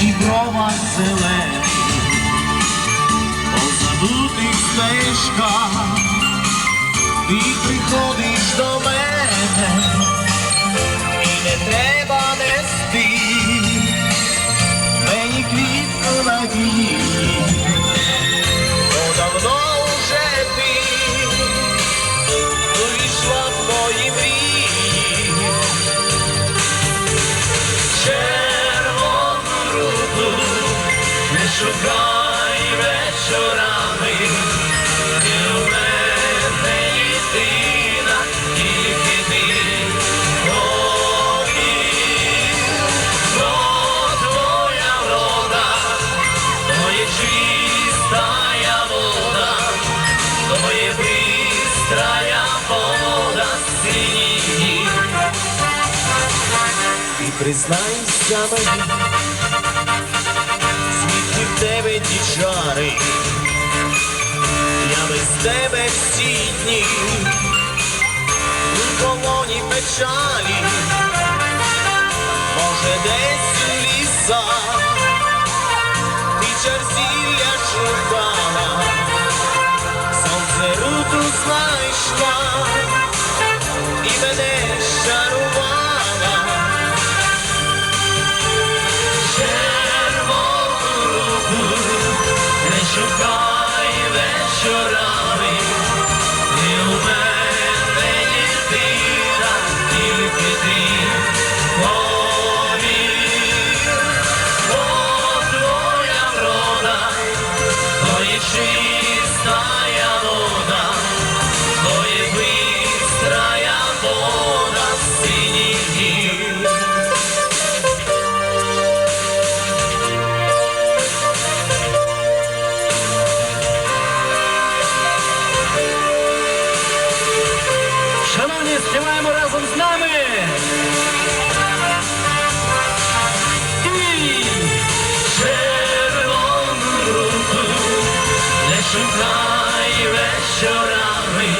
діброва зелений, по забутих стежках, ти приходиш до мене, шукай вечорами, ти у мене єдина, тільки ти є чистая вода, то є бистрая вода синій. І признайся мені, тебе ті я без тебе всі дні, у колоні печалі, може, десь у ліса ти черзілля шукала, сонце руту знайшла. з нами. І червону руку не шукай вечорами.